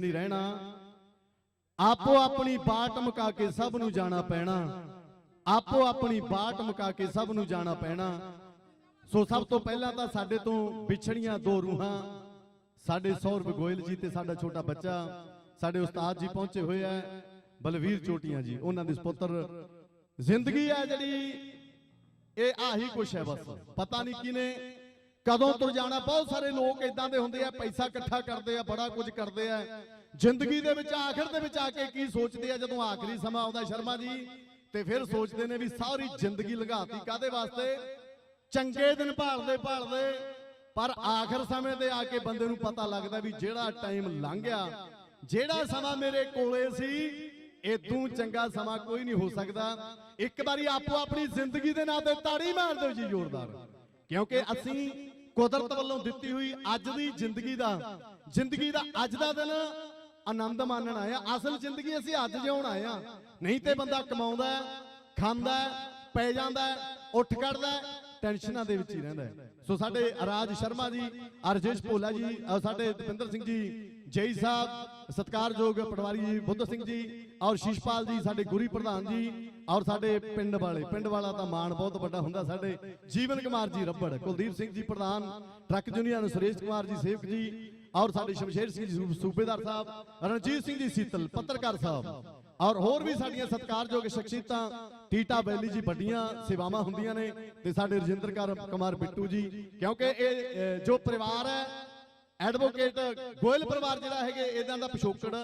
ਨਹੀਂ ਰਹਿਣਾ। ਆਪੋ ਆਪਣੀ ਬਾਟ ਮੁਕਾ ਕੇ ਸਭ ਨੂੰ ਜਾਣਾ ਪੈਣਾ। ਆਪੋ ਆਪਣੀ ਬਾਟ ਮੁਕਾ ਕੇ ਸਭ ਨੂੰ ਜਾਣਾ ਪੈਣਾ। ਸੋ ਸਭ ਤੋਂ ਪਹਿਲਾਂ ਤਾਂ ਸਾਡੇ ਤੋਂ ਵਿਛੜੀਆਂ ਦੋ ਰੂਹਾਂ। ਸਾਡੇ ਸੌਰਵ ਗੋਇਲ ਜੀ ਤੇ ਸਾਡਾ ਛੋਟਾ ਬੱਚਾ, ਸਾਡੇ ਉਸਤਾਦ ਜੀ ਪਹੁੰਚੇ ਹੋਏ ਆ, ਬਲਵੀਰ ਚੋਟੀਆਂ ਜੀ, ਉਹਨਾਂ ਦੇ ਸੁਪੁੱਤਰ। ਜ਼ਿੰਦਗੀ ਹੈ ਜਿਹੜੀ, ਇਹ ਆਹੀ ਕੁਛ ਹੈ ਬਸ। ਪਤਾ ਨਹੀਂ ਕਿਨੇ ਕਦੋਂ ਤੁਰ ਜਾਣਾ? ਬਹੁਤ ਸਾਰੇ ਲੋਕ ਇਦਾਂ ਦੇ ਹੁੰਦੇ ਆ, ਪੈਸਾ ਇਕੱਠਾ ਕਰਦੇ ਆ, ਬੜਾ ਕੁਝ ਕਰਦੇ ਆ। ਜ਼ਿੰਦਗੀ ਦੇ ਵਿੱਚ, ਆਖਰ ਦੇ ਵਿੱਚ ਆ ਕੇ ਕੀ ਸੋਚਦੇ ਆ? ਜਦੋਂ ਆਖਰੀ ਸਮਾਂ ਆਉਂਦਾ ਸ਼ਰਮਾ ਜੀ, ਤੇ ਫਿਰ ਸੋਚਦੇ ਨੇ ਵੀ ਸਾਰੀ ਜ਼ਿੰਦਗੀ ਲੰਘਾਤੀ ਕਾਦੇ ਵਾਸਤੇ? ਚੰਗੇ ਦਿਨ ਭਾਲਦੇ ਭਾਲਦੇ। ਪਰ ਆਖਰ ਸਮੇਂ ਤੇ ਆ ਕੇ ਬੰਦੇ ਨੂੰ ਪਤਾ ਲੱਗਦਾ ਵੀ ਜਿਹੜਾ ਟਾਈਮ ਲੰਘ ਗਿਆ ਜਿਹੜਾ ਸਮਾਂ ਮੇਰੇ ਕੋਲੇ ਸੀ ਇਦੋਂ ਚੰਗਾ ਸਮਾਂ ਕੋਈ ਨਹੀਂ ਹੋ ਸਕਦਾ। ਇੱਕ ਵਾਰੀ ਆਪੋ ਆਪਣੀ ਜ਼ਿੰਦਗੀ ਦੇ ਨਾਂ ਤੇ ਤਾੜੀ ਮਾਰ ਦਿਓ ਜੀ ਜ਼ੋਰਦਾਰ। ਕਿਉਂਕਿ ਅਸੀਂ ਕੁਦਰਤ ਵੱਲੋਂ ਦਿੱਤੀ ਹੋਈ ਅੱਜ ਦੀ ਜ਼ਿੰਦਗੀ ਦਾ ਜ਼ਿੰਦਗੀ ਦਾ ਅੱਜ ਦਾ ਦਿਨ ਆਨੰਦ ਮਾਣਨ ਆਇਆ। ਅਸਲ ਜ਼ਿੰਦਗੀ ਅਸੀਂ ਅੱਜ ਜਿਉਣ ਆਏ ਆ ਨਹੀਂ ਤੇ ਬੰਦਾ ਕਮਾਉਂਦਾ ਖਾਂਦਾ ਪੈ ਜਾਂਦਾ ਉੱਠ ਕੱਢਦਾ ਟੈਨਸ਼ਨਾਂ ਦੇ ਵਿੱਚ ਹੀ ਰਹਿੰਦਾ ਸੋ ਸਾਡੇ ਰਾਜ ਸ਼ਰਮਾ ਜੀ, ਅਰਜੇਸ਼ ਭੋਲਾ ਜੀ ਸਾਡੇ ਦਵਿੰਦਰ ਸਿੰਘ ਜੀ ਜੈ ਸਾਹਿਬ, ਸਤਕਾਰਯੋਗ ਪਟਵਾਰੀ ਜੀ, ਬੁੱਧ ਸਿੰਘ ਜੀ ਔਰ ਸ਼ੀਸ਼ਪਾਲ ਜੀ, ਸਾਡੇ ਗੁਰੀ ਪ੍ਰਧਾਨ ਜੀ ਔਰ ਸਾਡੇ ਪਿੰਡ ਵਾਲੇ। ਪਿੰਡ ਵਾਲਾ ਤਾਂ ਮਾਣ ਬਹੁਤ ਵੱਡਾ ਹੁੰਦਾ ਸਾਡੇ। ਜੀਵਨ ਕੁਮਾਰ ਜੀ ਰੱਬੜ, ਕੁਲਦੀਪ ਸਿੰਘ ਜੀ ਪ੍ਰਧਾਨ, ਟਰੱਕ ਯੂਨੀਅਨ ਸੁਰੇਸ਼ ਕੁਮਾਰ ਜੀ ਸੇਵਕ ਜੀ ਔਰ ਸਾਡੇ ਸ਼ਮਸ਼ੇਰ ਸਿੰਘ ਜੀ ਸੂਬੇਦਾਰ ਸਾਹਿਬ, ਰਣਜੀਤ ਸਿੰਘ ਜੀ ਸੀਤਲ, ਪੱਤਰਕਾਰ ਸਾਹਿਬ ਔਰ ਹੋਰ ਵੀ ਸਾਡੀਆਂ ਸਤਿਕਾਰਯੋਗ ਸ਼ਖਸੀਅਤਾਂ, ਟੀਟਾ ਬੈਲੀ ਜੀ ਵੱਡੀਆਂ ਸੇਵਾਵਾਂ ਹੁੰਦੀਆਂ ਨੇ ਤੇ ਸਾਡੇ ਰਜਿੰਦਰ ਕਰ- ਕੁਮਾਰ ਬਿੱਟੂ ਜੀ, ਕਿਉਂਕਿ ਇਹ ਜੋ ਪਰਿਵਾਰ ਹੈ ਐਡਵੋਕੇਟ ਗੋਇਲ ਪਰਿਵਾਰ ਜਿਹੜਾ ਹੈਗੇ ਇਦਾਂ ਦਾ ਪਿਛੋਕੜ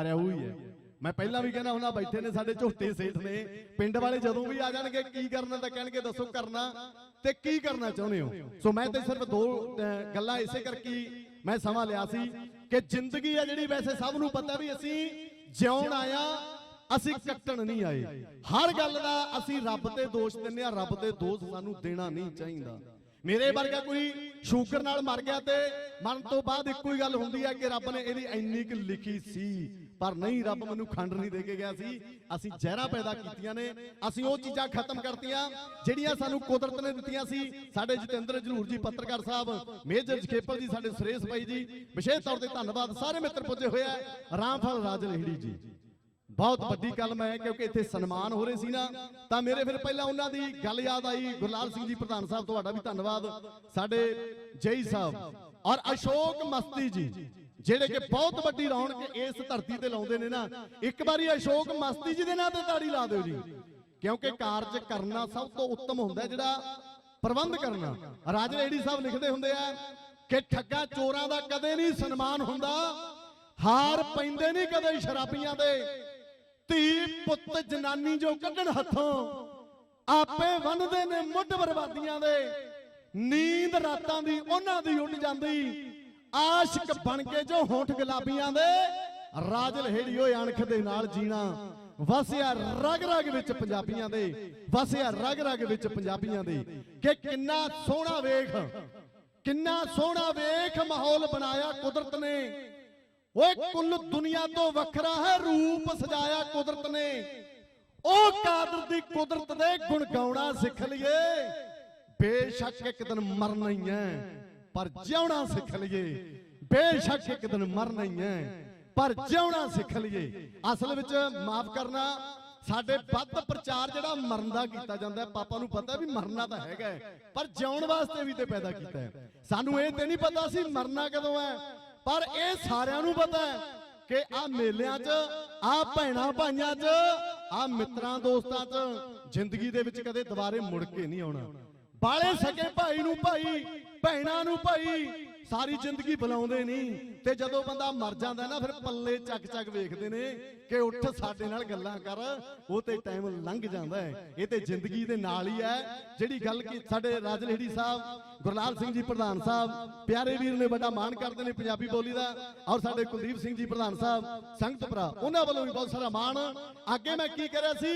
ਹਰਿਆ ਹੋਈ ਹੈ। ਮੈਂ ਪਹਿਲਾਂ ਵੀ ਕਹਿੰਦਾ ਹੁੰਦਾ, ਬੈਠੇ ਨੇ ਸਾਡੇ ਝੋਟੇ ਸੇਠ ਨੇ। ਪਿੰਡ ਵਾਲੇ ਜਦੋਂ ਵੀ ਆ ਜਾਣਗੇ, ਕੀ ਕਰਨਾ ਤਾਂ ਕਹਿਣਗੇ, ਦੱਸੋ ਕਰਨਾ ਤੇ ਕੀ ਕਰਨਾ ਚਾਹੁੰਦੇ ਹੋ? ਸੋ ਮੈਂ ਤੇ ਸਿਰਫ ਦੋ ਗੱਲਾਂ ਇਸੇ ਕਰਕੇ ਮੈਂ ਸਮਾਂ ਲਿਆ ਸੀ ਕਿ ਜ਼ਿੰਦਗੀ ਹੈ ਜਿਹੜੀ ਵੈਸੇ ਸਭ ਨੂੰ ਪਤਾ ਵੀ ਅਸੀਂ ਜਿਉਣ ਆਇਆ ਅਸੀਂ ਕੱਟਣ ਨਹੀਂ ਆਏ। ਹਰ ਗੱਲ ਦਾ ਅਸੀਂ ਰੱਬ ਤੇ ਦੋਸ਼ ਦਿੰਨੇ ਆ ਰੱਬ ਤੇ ਦੋਸ਼ ਸਾਨੂੰ ਦੇਣਾ ਨਹੀਂ ਚਾਹੀਦਾ। ਮੇਰੇ ਵਰਗਾ ਕੋਈ ਸ਼ੂਗਰ ਨਾਲ ਮਰ ਗਿਆ ਤੇ ਮਰਨ ਤੋਂ ਬਾਅਦ ਇੱਕੋ ਹੀ ਗੱਲ ਹੁੰਦੀ ਹੈ ਕਿ ਰੱਬ ਨੇ ਇਹਦੀ ਇੰਨੀ ਕੁ ਲਿਖੀ ਸੀ, ਪਰ ਨਹੀਂ, ਰੱਬ ਮੈਨੂੰ ਖੰਡ ਨਹੀਂ ਦੇ ਕੇ ਗਿਆ ਸੀ। ਅਸੀਂ ਜ਼ਹਿਰਾਂ ਪੈਦਾ ਕੀਤੀਆਂ ਨੇ, ਅਸੀਂ ਉਹ ਚੀਜ਼ਾਂ ਖਤਮ ਕਰਤੀਆਂ, ਜਿਹੜੀਆਂ ਸਾਨੂੰ ਕੁਦਰਤ ਨੇ ਦਿੱਤੀਆਂ ਸੀ। ਸਾਡੇ ਜਤਿੰਦਰ ਜਲੂਰ ਜੀ, ਪੱਤਰਕਾਰ ਸਾਹਿਬ, ਮੇਜਰ ਜਖੇਪਲ ਜੀ, ਸਾਡੇ ਸੁਰੇਸ਼ ਭਾਈ ਜੀ, ਵਿਸ਼ੇਸ਼ ਤੌਰ ਤੇ ਧੰਨਵਾਦ, ਸਾਰੇ ਮਿੱਤਰ ਪੁੱਜੇ ਹੋਏ ਆ, ਰਾਮਫਲ ਰਾਜ ਲਹਿੜੀ ਜੀ। ਬਹੁਤ ਵੱਡੀ ਗੱਲ ਮੈਂ ਕਿਉਂਕਿ ਇੱਥੇ ਸਨਮਾਨ ਹੋ ਰਹੇ ਸੀ ਨਾ, ਤਾਂ ਮੇਰੇ ਫਿਰ ਪਹਿਲਾਂ ਉਹਨਾਂ ਦੀ ਗੱਲ ਯਾਦ ਆਈ। ਗੁਰਲਾਲ ਸਿੰਘ ਜੀ, ਪ੍ਰਧਾਨ ਸਾਹਿਬ, ਤੁਹਾਡਾ ਵੀ ਧੰਨਵਾਦ। ਸਾਡੇ ਜੇਈ ਸਾਹਿਬ ਔਰ ਅਸ਼ੋਕ ਮਸਤੀ ਜੀ, ਜਿਹੜੇ ਕਿ ਬਹੁਤ ਵੱਡੀ ਰੌਣਕ ਇਸ ਧਰਤੀ ਤੇ ਲਾਉਂਦੇ ਨੇ ਨਾ। ਇੱਕ ਵਾਰੀ ਅਸ਼ੋਕ ਮਸਤੀ ਜੀ ਦੇ ਨਾਂ ਤੇ ਤਾੜੀ ਲਾ ਦਿਓ ਜੀ। ਕਿਉਂਕਿ ਕਾਰਜ ਕਰਨਾ ਸਭ ਤੋਂ ਉੱਤਮ ਹੁੰਦਾ ਜਿਹੜਾ ਪ੍ਰਬੰਧ ਕਰਨਾ। ਰਾਜ ਰੇੜੀ ਸਾਹਿਬ ਲਿਖਦੇ ਹੁੰਦੇ ਆ ਕਿ ਠੱਗਾ ਚੋਰਾਂ ਦਾ ਕਦੇ ਨਹੀਂ ਸਨਮਾਨ ਹੁੰਦਾ, ਹਾਰ ਪੈਂਦੇ ਨਹੀਂ ਕਦੇ ਸ਼ਰਾਬੀਆਂ ਦੇ। ਧੀ ਪੁੱਤ ਜਨਾਨੀ ਜੋ ਕੱਢਣ ਹੱਥੋਂ, ਆਪੇ ਵੰਨਦੇ ਨੇ ਮੁੱਢ ਬਰਬਾਦੀਆਂ ਦੇ। ਨੀਂਦ ਰਾਤਾਂ ਦੀ ਉਹਨਾਂ ਦੀ ਉੱਡ ਜਾਂਦੀ। ਆਸ਼ਿਕ ਬਣ ਕੇ ਜੋ ਹੋਂਠ ਗੁਲਾਬੀਆਂ ਦੇ, ਰਾਜ ਲਹੇੜੀ ਓਏ ਅਣਖ ਦੇ ਨਾਲ ਜੀਣਾ। ਵਸਿਆ ਰਗ ਰਗ ਵਿੱਚ ਪੰਜਾਬੀਆਂ ਦੇ, ਵਸਿਆ ਰਗ ਰਗ ਵਿੱਚ ਪੰਜਾਬੀਆਂ ਦੇ। ਕਿ ਕਿੰਨਾ ਸੋਹਣਾ ਵੇਖ, ਕਿੰਨਾ ਸੋਹਣਾ ਵੇਖ ਮਾਹੌਲ ਬਣਾਇਆ ਕੁਦਰਤ ਨੇ। ਓਏ ਕੁੱਲ ਦੁਨੀਆ ਤੋਂ ਵੱਖਰਾ ਹੈ, ਰੂਪ ਸਜਾਇਆ ਕੁਦਰਤ ਨੇ। ਉਹ ਕਾਦਰ ਦੀ ਕੁਦਰਤ ਦੇ ਗੁਣ ਗਾਉਣਾ ਸਿੱਖ ਲਈਏ। ਬੇਸ਼ੱਕ ਇੱਕ ਦਿਨ ਮਰਨਾ ਹੀ ਹੈ ਪਰ ਜਿਉਣਾ ਸਿੱਖ ਲਈਏ। ਬੇਸ਼ੱਕ ਇੱਕ ਦਿਨ ਮਰਨਾ ਹੀ ਹੈ ਪਰ ਜਿਉਣਾ ਸਿੱਖ ਲਈਏ। ਅਸਲ ਵਿੱਚ ਮਾਫ ਕਰਨਾ, ਸਾਡੇ ਵੱਧ ਪ੍ਰਚਾਰ ਜਿਹੜਾ ਮਰਨ ਦਾ ਕੀਤਾ ਜਾਂਦਾ, ਪਾਪਾ ਨੂੰ ਪਤਾ ਵੀ ਮਰਨਾ ਤਾਂ ਹੈਗਾ ਪਰ ਜਿਉਣ ਵਾਸਤੇ ਵੀ ਤੇ ਪੈਦਾ ਕੀਤਾ ਹੈ ਸਾਨੂੰ ਇਹ ਤੇ ਨਹੀਂ ਪਤਾ ਸੀ ਮਰਨਾ ਕਦੋਂ ਹੈ ਪਰ ਇਹ ਸਾਰਿਆਂ ਨੂੰ ਪਤਾ ਹੈ ਕਿ ਆ ਮੇਲਿਆਂ 'ਚ ਆ ਭੈਣਾ ਭਾਈਆਂ 'ਚ ਆ ਮਿੱਤਰਾਂ ਦੋਸਤਾਂ 'ਚ ਜ਼ਿੰਦਗੀ ਦੇ ਵਿੱਚ ਕਦੇ ਦੁਬਾਰੇ ਮੁੜ ਕੇ ਨਹੀਂ ਆਉਣਾ। ਬਾਲੇ ਸਕੇ ਭਾਈ ਨੂੰ ਭਾਈ, ਭੈਣਾਂ ਨੂੰ ਭਾਈ ਸਾਰੀ ਜ਼ਿੰਦਗੀ ਬੁਲਾਉਂਦੇ ਨਹੀਂ। ਤੇ ਜਦੋਂ ਬੰਦਾ ਮਰ ਜਾਂਦਾ ਨਾ ਫਿਰ ਪੱਲੇ ਚੱਕ ਚੱਕ ਵੇਖਦੇ ਨੇ ਕਿ ਉੱਠ ਸਾਡੇ ਨਾਲ ਗੱਲਾਂ ਕਰ। ਉਹ ਤੇ ਟਾਈਮ ਲੰਘ ਜਾਂਦਾ ਹੈ। ਇਹ ਤੇ ਜ਼ਿੰਦਗੀ ਦੇ ਨਾਲ ਹੀ ਹੈ। ਜਿਹੜੀ ਗੱਲ ਕੀ ਸਾਡੇ ਰਾਜ ਲਹਿੜੀ ਸਾਹਿਬ ਗੁਰਲਾਲ ਸਿੰਘ ਜੀ ਪ੍ਰਧਾਨ ਸਾਹਿਬ ਪਿਆਰੇ ਵੀਰ ਨੇ ਵੱਡਾ ਮਾਣ ਕਰਦੇ ਨੇ ਪੰਜਾਬੀ ਬੋਲੀ ਦਾ। ਔਰ ਸਾਡੇ ਕੁਲਦੀਪ ਸਿੰਘ ਜੀ ਪ੍ਰਧਾਨ ਸਾਹਿਬ ਸੰਗਤ ਭਰਾ ਉਹਨਾਂ ਵੱਲੋਂ ਵੀ ਬਹੁਤ ਸਾਰਾ ਮਾਣ। ਅੱਗੇ ਮੈਂ ਕੀ ਕਰਿਆ ਸੀ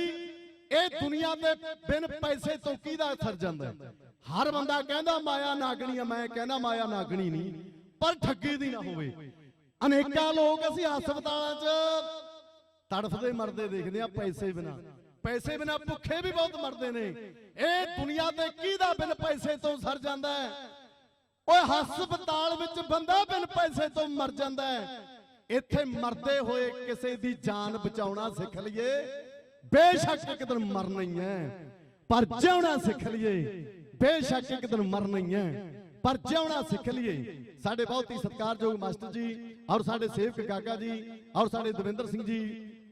ਇਹ ਦੁਨੀਆ ਤੇ ਬਿਨ ਪੈਸੇ ਤੋਂ ਕਿਹਦਾ ਸਰ ਜਾਂਦਾ ਹੈ? ਹਰ ਬੰਦਾ ਕਹਿੰਦਾ ਮਾਇਆ ਨਾਗਣੀ ਆ, ਮੈਂ ਕਹਿੰਦਾ ਮਾਇਆ ਨਾਗਣੀ ਨਹੀਂ। ਪਰ ਠੱਗੀ ਦੀ ਨਾ ਹੋਵੇ। ਅਨੇਕਾਂ ਲੋਕ ਅਸੀਂ ਹਸਪਤਾਲਾਂ 'ਚ ਤੜਫਦੇ ਮਰਦੇ ਦੇਖਦੇ ਆ ਪੈਸੇ ਬਿਨਾ। ਪੈਸੇ ਬਿਨਾ ਭੁੱਖੇ ਵੀ ਬਹੁਤ ਮਰਦੇ ਨੇ। ਇਹ ਦੁਨੀਆ ਤੇ ਕਿਹਦਾ ਬਿਨ ਪੈਸੇ ਤੋਂ ਸਰ ਜਾਂਦਾ ਹੈ? ਓਏ ਹਸਪਤਾਲ ਵਿੱਚ ਬੰਦਾ ਬਿਨ ਪੈਸੇ ਤੋਂ ਮਰ ਜਾਂਦਾ ਹੈ। ਇੱਥੇ ਮਰਦੇ ਹੋਏ ਕਿਸੇ ਦੀ ਜਾਨ ਬਚਾਉਣਾ ਸਿੱਖ ਲਈਏ। ਬੇਸ਼ੱਕ ਇੱਕ ਦਿਨ ਮਰਨਾ ਹੀ ਹੈ। ਪਰ ਜਿਉਣਾ ਸਿੱਖ ਲਈਏ। ਬੇਸ਼ੱਕ ਇੱਕ ਦਿਨ ਮਰਨਾ ਹੀ ਹੈ ਪਰ ਜਿਉਣਾ ਸਿੱਖ ਲਈਏ। ਸਾਡੇ ਬਹੁਤ ਹੀ ਸਤਿਕਾਰਯੋਗ ਮਾਸਟਰ ਜੀ ਔਰ ਸਾਡੇ ਸੇਵਕ ਕਾਕਾ ਜੀ ਔਰ ਸਾਡੇ ਦਵਿੰਦਰ ਸਿੰਘ ਜੀ।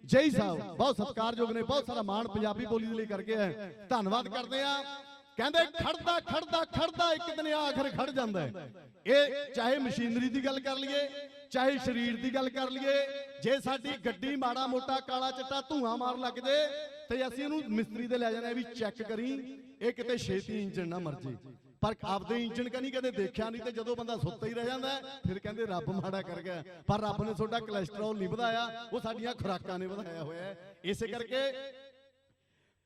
ਜੈ ਸਾਹਿਬ, ਬਹੁਤ ਸਤਿਕਾਰਯੋਗ ਨੇ, ਬਹੁਤ ਸਾਰਾ ਮਾਣ ਪੰਜਾਬੀ ਬੋਲੀ ਦੇ ਲਈ ਕਰਕੇ ਹੈ ਧੰਨਵਾਦ ਕਰਦੇ ਆ ਕਹਿੰਦੇ ਖੜਦਾ ਖੜਦਾ ਖੜਦਾ ਇੱਕ ਦਿਨ ਆਖਰ ਖੜ ਜਾਂਦਾ ਇਹ ਚਾਹੇ ਮਸ਼ੀਨਰੀ ਦੀ ਗੱਲ ਕਰ ਲਈਏ, ਚਾਹੇ ਸਰੀਰ ਦੀ ਗੱਲ ਕਰ ਲਈਏ, ਜੇ ਸਾਡੀ ਗੱਡੀ ਮਾੜਾ ਮੋਟਾ ਕਾਲਾ ਚਿੱਟਾ ਧੂਆਂ ਮਾਰ ਲੱਗ ਜੇ, ਤੇ ਅਸੀਂ ਉਹਨੂੰ ਮਿਸਤਰੀ ਦੇ ਲੈ ਜਾਂਦੇ ਵੀ ਚੈੱਕ ਕਰੀ, ਇਹ ਕਿਤੇ ਛੇਤੀ ਇੰਜਣ ਨਾ ਮਰ ਜੇ। ਪਰ ਆਪਦੇ ਇੰਜਣ ਕਨੀ ਕਦੇ ਦੇਖਿਆ ਨਹੀਂ ਤੇ ਜਦੋਂ ਬੰਦਾ ਸੁੱਤਾ ਹੀ ਰਹਿ ਜਾਂਦਾ ਫਿਰ ਕਹਿੰਦੇ ਰੱਬ ਮਾੜਾ ਕਰ ਗਿਆ। ਪਰ ਰੱਬ ਨੇ ਤੁਹਾਡਾ ਕੋਲੇਸਟ੍ਰੋਲ ਨਹੀਂ ਵਧਾਇਆ, ਉਹ ਸਾਡੀਆਂ ਖੁਰਾਕਾਂ ਨੇ ਵਧਾਇਆ ਹੋਇਆ ਹੈ। ਇਸੇ ਕਰਕੇ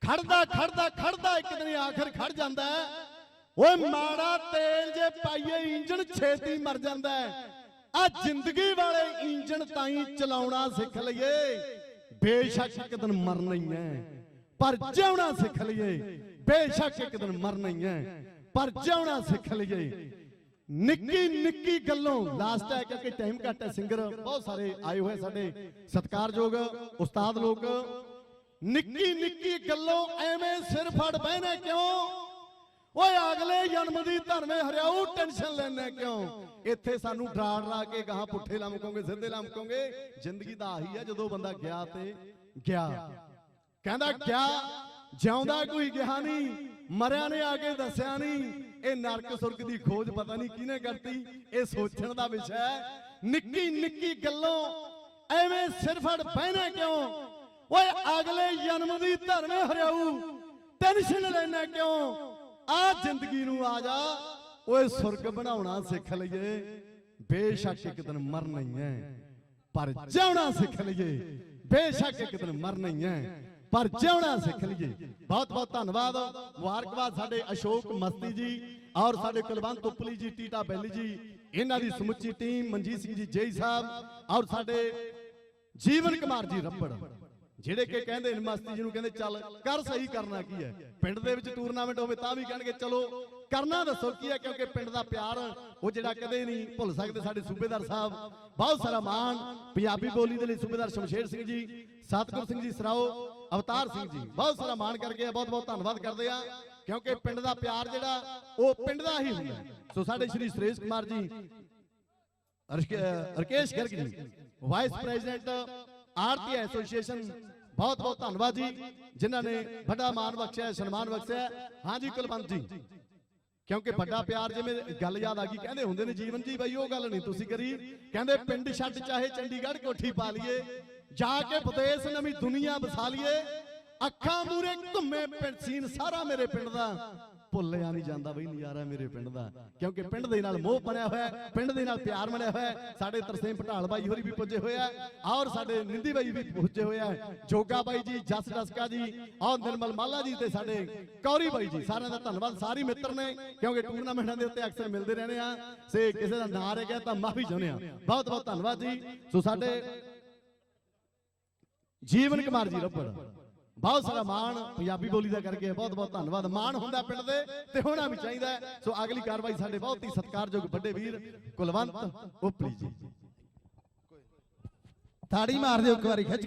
ਖੜਦਾ ਖੜਦਾ ਖੜਦਾ, ਇੱਕ ਦਿਨ ਆਖਰ ਖੜ ਜਾਂਦਾ ਓਏ ਮਾੜਾ ਤੇਲ ਜੇ ਪਾਈਏ, ਇੰਜਣ ਛੇਤੀ ਮਰ ਜਾਂਦਾ ਆ ਜ਼ਿੰਦਗੀ ਵਾਲੇ ਇੰਜਣ ਤਾਈਂ ਚਲਾਉਣਾ ਸਿੱਖ ਲਈਏ। ਬੇਸ਼ੱਕ ਇੱਕ ਦਿਨ ਮਰਨਾ ਹੀ ਹੈ, ਪਰ ਜਿਉਣਾ ਸਿੱਖ ਲਈਏ। ਬੇਸ਼ੱਕ ਇੱਕ ਦਿਨ ਮਰਨਾ ਹੀ ਹੈ, ਪਰ ਜਿਉਣਾ ਸਿੱਖ ਲਈਏ। ਨਿੱਕੀ ਨਿੱਕੀ ਗੱਲੋਂ ਲਾਸਟ ਹੈ, ਕਿਉਂਕਿ ਟਾਈਮ ਘੱਟ ਹੈ ਸਿੰਗਰ ਬਹੁਤ ਸਾਰੇ ਆਏ ਹੋਏ ਸਾਡੇ। ਸਤਿਕਾਰਯੋਗ ਉਸਤਾਦ ਲੋਕ ਨਿੱਕੀ ਨਿੱਕੀ ਗੱਲੋਂ ਐਵੇਂ ਸਿਰ ਫੜ ਬਹਿਣਾ ਕਿਉਂ? ਓਏ ਅਗਲੇ ਜਨਮ ਦੀ ਧਰਮੇ ਹਰਿਆਉ ਟੈਨਸ਼ਨ ਲੈਣਾ ਕਿਉਂ? ਇੱਥੇ ਸਾਨੂੰ ਡਰਾ ਡਰਾ ਕੇ ਗਾਹਾਂ ਪੁੱਠੇ ਲਮਕੋਗੇ, ਸਿੱਧੇ ਲਮਕੋਗੇ। ਜ਼ਿੰਦਗੀ ਦਾ ਆਹੀ ਹੈ ਜਦੋਂ ਬੰਦਾ ਗਿਆ ਤੇ ਗਿਆ। ਕਹਿੰਦਾ ਗਿਆ, ਜਿਉਂਦਾ ਕੋਈ ਗਿਆ ਨਹੀਂ, ਮਰਿਆ ਨੇ ਆ ਕੇ ਦੱਸਿਆ ਨਹੀਂ। ਇਹ ਨਰਕ ਸੁਰਗ ਦੀ ਖੋਜ ਪਤਾ ਨਹੀਂ ਕਿਹਨੇ ਕਰਤੀ। ਇਹ ਸੋਚਣ ਦਾ ਵਿਸ਼ਾ ਹੈ। ਨਿੱਕੀ ਨਿੱਕੀ ਗੱਲੋਂ ਐਵੇਂ ਸਿਰ ਫੜ ਬਹਿਣਾ ਕਿਉਂ? ਓਏ, ਅਗਲੇ ਜਨਮ ਦੀ ਧਰਮੇ ਹਰਿਆਊ। ਟੈਨਸ਼ਨ ਲੈਣਾ ਕਿਉਂ? ਆ ਜ਼ਿੰਦਗੀ ਨੂੰ ਆ ਜਾ। ਓਏ, ਸੁਰਗ ਬਣਾਉਣਾ ਸਿੱਖ ਲਈਏ। ਬੇਸ਼ੱਕ ਇੱਕ ਦਿਨ ਮਰਨਾ ਹੀ ਹੈ ਪਰ ਜਿਉਣਾ ਸਿੱਖ ਲਈਏ। ਬੇਸ਼ੱਕ ਇੱਕ ਦਿਨ ਮਰਨਾ ਹੀ ਹੈ ਪਰ ਜਿਉਣਾ ਸਿੱਖ ਲਈਏ। ਬਹੁਤ ਬਹੁਤ ਧੰਨਵਾਦ। ਮੁਬਾਰਕਬਾਦ ਸਾਡੇ ਅਸ਼ੋਕ ਮਸਤੀ ਜੀ ਔਰ ਸਾਡੇ ਕੁਲਵੰਤ ਉਪਲੀ ਜੀ, ਟੀਟਾ ਬੈਲੀ ਜੀ, ਇਹਨਾਂ ਦੀ ਸਮੁੱਚੀ ਟੀਮ, ਮਨਜੀਤ ਸਿੰਘ ਜੀ, ਜੇਈ ਸਾਹਿਬ ਔਰ ਸਾਡੇ ਜੀਵਨ ਕੁਮਾਰ ਜੀ ਰੱਪੜ ਜਿਹੜੇ ਕਿ ਕਹਿੰਦੇ ਨੇ ਮਸਤੀ ਜੀ ਨੂੰ ਕਹਿੰਦੇ ਚੱਲ ਕਰ ਸਹੀ ਕਰਨਾ ਕੀ ਹੈ? ਪਿੰਡ ਦੇ ਵਿੱਚ ਟੂਰਨਾਮੈਂਟ ਹੋਵੇ ਤਾਂ ਵੀ ਕਹਿਣਗੇ ਚਲੋ ਕਰਨਾ ਦੱਸੋ ਕੀ ਹੈ? ਕਿਉਂਕਿ ਪਿੰਡ ਦਾ ਪਿਆਰ ਉਹ ਜਿਹੜਾ ਕਦੇ ਨਹੀਂ ਭੁੱਲ ਸਕਦੇ ਸਾਡੇ ਸੂਬੇਦਾਰ ਸਾਹਿਬ। ਬਹੁਤ ਸਾਰਾ ਮਾਣ ਪੰਜਾਬੀ ਬੋਲੀ ਦੇ ਲਈ ਸੂਬੇਦਾਰ ਸ਼ਮਸ਼ੇਰ ਸਿੰਘ ਜੀ ਸਤਗੁਰ ਸਿੰਘ ਜੀ ਸਰਾਓ ਅਵਤਾਰ ਸਿੰਘ ਜੀ। ਬਹੁਤ ਸਾਰਾ ਮਾਣ ਕਰਕੇ ਆ ਬਹੁਤ ਬਹੁਤ ਧੰਨਵਾਦ ਕਰਦੇ ਆ ਕਿਉਂਕਿ ਪਿੰਡ ਦਾ ਪਿਆਰ ਜਿਹੜਾ ਉਹ ਪਿੰਡ ਦਾ ਹੀ ਹੁੰਦਾ। ਸੋ ਸਾਡੇ ਸ਼੍ਰੀ ਸੁਰੇਸ਼ ਕੁਮਾਰ ਜੀ ਰਕੇਸ਼ ਗਰਗ ਜੀ ਵਾਈਸ ਪ੍ਰੈਜ਼ੀਡੈਂਟ ਆਰਤੀ ਐਸੋਸੀਏਸ਼ਨ ਬਹੁਤ ਬਹੁਤ ਧੰਨਵਾਦ ਜੀ, ਜਿਨ੍ਹਾਂ ਨੇ ਵੱਡਾ ਮਾਣ ਬਖਸ਼ਿਆ, ਸਨਮਾਨ ਬਖਸ਼ਿਆ। ਹਾਂਜੀ ਕੁਲਵੰਤ ਜੀ, ਕਿਉਂਕਿ ਵੱਡਾ ਪਿਆਰ ਜਿਵੇਂ ਗੱਲ ਯਾਦ ਆ ਗਈ, ਕਹਿੰਦੇ ਹੁੰਦੇ ਨੇ ਜੀਵਨ ਜੀ, ਬਈ ਉਹ ਗੱਲ ਨਹੀਂ, ਤੁਸੀਂ ਕਰੀ। ਕਹਿੰਦੇ ਪਿੰਡ ਛੱਡ ਚਾਹੇ ਚੰਡੀਗੜ੍ਹ ਕੋਠੀ ਪਾ ਲਈਏ, ਜਾ ਕੇ ਵਿਦੇਸ਼ ਨਵੀਂ ਦੁਨੀਆ ਵਸਾ ਲਈਏ, ਅੱਖਾਂ ਮੂਰੇ ਘੁੰਮੇ ਪਿੰਡ ਸੀਨ ਸਾਰਾ ਮੇਰੇ ਪਿੰਡ ਦਾ। ਭੁੱਲਿਆ ਨਹੀਂ ਜਾਂਦਾ ਬਈ ਨਜ਼ਾਰਾ ਮੇਰੇ ਪਿੰਡ ਦਾ। ਕਿਉਂਕਿ ਪਿੰਡ ਦੇ ਨਾਲ ਮੋਹ ਬਣਿਆ ਹੋਇਆ ਪਿੰਡ ਦੇ ਨਾਲ ਪਿਆਰ ਬਣਿਆ ਹੋਇਆ ਸਾਡੇ ਤਰਸੇਮ ਪਟਾਲ ਬਾਈ ਹੋਰੀ ਵੀ ਪੁੱਜੇ ਹੋਏ ਔਰ ਸਾਡੇ ਨਿੰਦੀ ਬਾਈ ਵੀ ਪੁੱਜੇ ਹੋਏ ਜੋਗਾ ਬਾਈ ਜੀ, ਜਸ ਡਸਕਾ ਜੀ, ਔਰ ਨਿਰਮਲ ਮਾਲਾ ਜੀ ਤੇ ਸਾਡੇ ਕੌਰੀ ਬਾਈ ਜੀ। ਸਾਰਿਆਂ ਦਾ ਧੰਨਵਾਦ। ਸਾਰੇ ਮਿੱਤਰ ਨੇ, ਕਿਉਂਕਿ ਟੂਰਨਾਮੈਂਟਾਂ ਦੇ ਉੱਤੇ ਅਕਸਰ ਮਿਲਦੇ ਰਹਿੰਦੇ ਆ। ਸੇ ਕਿਸੇ ਦਾ ਨਾਂ ਰਹਿ ਗਿਆ ਤਾਂ ਮਾਫੀ ਚਾਹੁੰਦੇ ਆ। ਬਹੁਤ ਬਹੁਤ ਧੰਨਵਾਦ ਜੀ। ਸੋ ਸਾਡੇ ਜੀਵਨ ਕੁਮਾਰ ਜੀ ਰੱਪੜ ਬਹੁਤ ਸਾਰਾ ਮਾਣ ਪੰਜਾਬੀ ਬੋਲੀ ਦਾ ਕਰਕੇ ਬਹੁਤ ਬਹੁਤ ਧੰਨਵਾਦ। ਮਾਣ ਹੁੰਦਾ ਪਿੰਡ ਦੇ ਤੇ ਹੋਣਾ ਵੀ ਚਾਹੀਦਾ ਸੋ ਅਗਲੀ ਕਾਰਵਾਈ ਸਾਡੇ ਬਹੁਤ ਹੀ ਸਤਿਕਾਰਯੋਗ ਵੱਡੇ ਵੀਰ ਕੁਲਵੰਤ ਉਪਲੀ ਜੀ। ਤਾੜੀ ਮਾਰ ਦਿਓ ਇੱਕ ਵਾਰੀ, ਖਿੱਚ